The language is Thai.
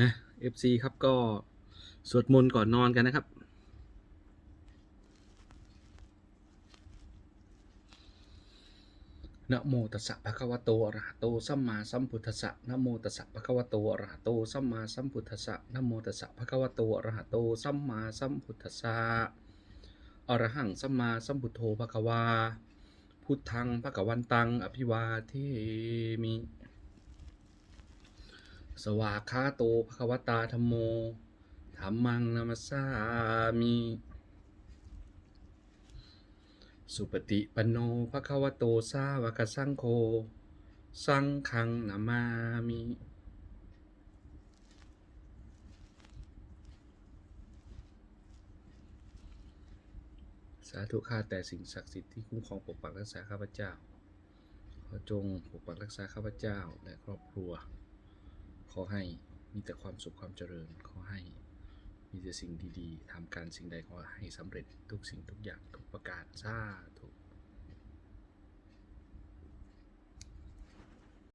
นะ FC ครับก็สวดมนต์ก่อนนอนกันนะครับ นะโมตัสสะภะคะวะโตอะระหะโตสัมมาสัมพุทธัสสะนะโมตัสสะภะคะวะโตอะระหะโตสัมมาสัมพุทธัสสะนะโมตัสสะภะคะวะโตอะระหะโตสัมมาสัมพุทธัสสะอระหังสัมมาสัมพุทโธภะคะวา พุทธังภะคะวันตัง อภิวาเทมิ สวากขาโตภคะวตาธัมโมธัมมังนามัสสามิ สุปฏิปันโนภะควโตสาวกสังโฆ สังฆังนามามิสาธุข้าแต่สิ่งศักดิ์สิทธิ์ที่คุ้มครองปกปักรักษาข้าพเจ้า ขอจงปกปักรักษาข้าพเจ้าและครอบครัว ขอให้มีแต่ความสุขความเจริญ ขอให้มีแต่สิ่งดีๆทำการสิ่งใดขอให้สำเร็จทุกสิ่งทุกอย่างทุกประการสาธ